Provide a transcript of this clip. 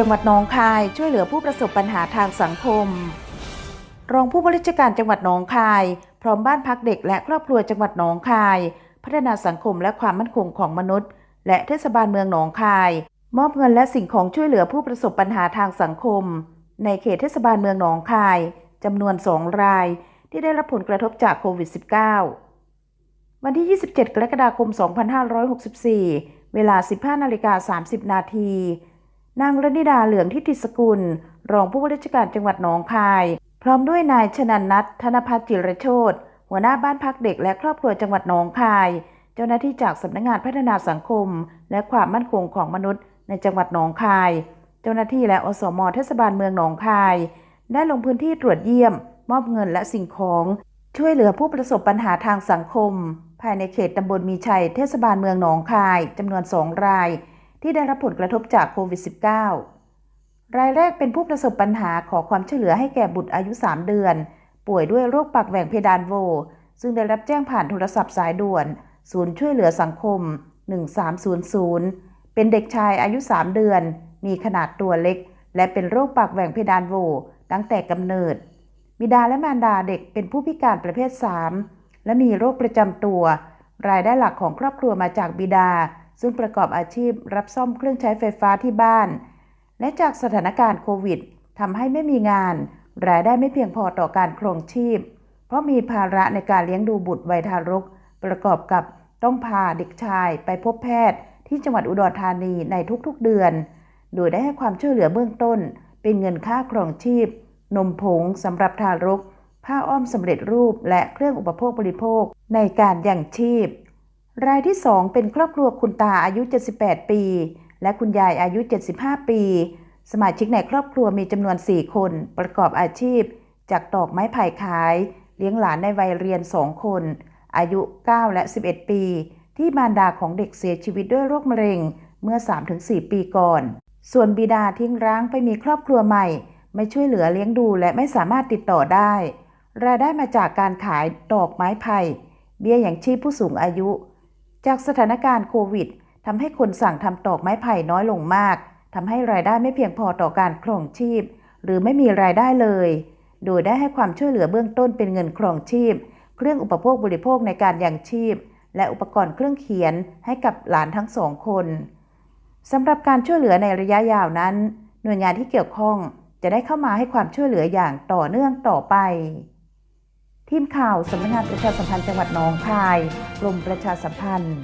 จังหวัดหนองคายช่วยเหลือผู้ประสบปัญหาทางสังคม รองผู้บริการจังหวัดหนองคาย พร้อมบ้านพักเด็กและครอบครัวจังหวัดหนองคาย พัฒนาสังคมและความมั่นคงของมนุษย์ และเทศบาลเมืองหนองคาย มอบเงินและสิ่งของช่วยเหลือผู้ประสบปัญหาทางสังคม ในเขตเทศบาลเมืองหนองคายจำนวน2ราย ที่ได้รับผลกระทบจากโควิด -19 วันที่ 27 กรกฎาคม 2564 เวลา 15นาฬิกา30 นาที นางรณิดาเหลืองทิติสกุล รองผู้ว่าราชการจังหวัดหนองคาย พร้อมด้วยนายชนันนัทธนพัฒน์จิรโชตหัวหน้าบ้านพักเด็กและครอบครัวจังหวัดหนองคาย เจ้าหน้าที่จากสำนักงานพัฒนาสังคม และความมั่นคงของมนุษย์ ในจังหวัดหนองคาย เจ้าหน้าที่และอสมเทศบาลเมืองหนองคาย ได้ลงพื้นที่ตรวจเยี่ยม มอบเงินและสิ่งของช่วยเหลือผู้ประสบปัญหาทางสังคม ภายในเขตตำบลมีชัยเทศบาลเมืองหนองคายจำนวนสองราย ที่ได้รับผลกระทบจากโควิด -19 รายแรกเป็นผู้ประสบปัญหาขอความช่วยเหลือให้แก่บุตรอายุ 3 เดือน ป่วยด้วยโรคปากแหว่งเพดานโว ซึ่งได้รับแจ้งผ่านโทรศัพท์สายด่วน ศูนย์ช่วยเหลือสังคม 1300 เป็นเด็กชายอายุ 3 เดือน มีขนาดตัวเล็ก และเป็นโรคปากแหว่งเพดานโวตั้งแต่กำเนิด บิดาและมารดาเด็กเป็นผู้พิการประเภท 3 และมีโรคประจำตัว รายได้หลักของครอบครัวมาจากบิดา ซึ่งประกอบอาชีพรับซ่อมเครื่องใช้ไฟฟ้าที่บ้าน และจากสถานการณ์โควิดทำให้ไม่มีงาน รายได้ไม่เพียงพอต่อการครองชีพ เพราะมีภาระในการเลี้ยงดูบุตรวัยทารก ประกอบกับต้องพาเด็กชายไปพบแพทย์ที่จังหวัดอุดรธานีในทุกๆเดือน โดยได้ให้ความช่วยเหลือเบื้องต้น เป็นเงินค่าครองชีพ นมผงสำหรับทารก ผ้าอ้อมสำเร็จรูปและเครื่องอุปโภคบริโภคในการยังชีพ รายที่ 2 เป็นครอบครัวคุณตาอายุ 78 ปี และคุณยายอายุ 75 ปี สมาชิกในครอบครัวมีจำนวน 4 คน ประกอบอาชีพ จากตอกไม้ไผ่ขาย เลี้ยงหลานในวัยเรียน 2 คน อายุ 9 และ 11 ปี ที่มารดาของเด็กเสียชีวิตด้วยโรคมะเร็งเมื่อ 3-4 ปีก่อน ส่วนบิดาทิ้งร้างไปมีครอบครัวใหม่ ไม่ช่วยเหลือเลี้ยงดูและไม่สามารถติดต่อได้ รายได้มาจากการขายดอกไม้ไผ่ เบี้ยอย่างชีพผู้สูงอายุ จากสถานการณ์โควิดทำให้คนสั่งทำตอกไม้ไผ่น้อยลงมากทำให้รายได้ไม่เพียงพอต่อการครองชีพ หรือไม่มีรายได้เลย โดยได้ให้ความช่วยเหลือเบื้องต้นเป็นเงินครองชีพ เครื่องอุปโภคบริโภคในการยังชีพ และอุปกรณ์เครื่องเขียนให้กับหลานทั้งสองคนสำหรับการช่วยเหลือในระยะยาวนั้น หน่วยงานที่เกี่ยวข้องจะได้เข้ามาให้ความช่วยเหลืออย่างต่อเนื่องต่อไป ทีมข่าวสำนักงานประชาสัมพันธ์จังหวัดหนองคายกรมประชาสัมพันธ์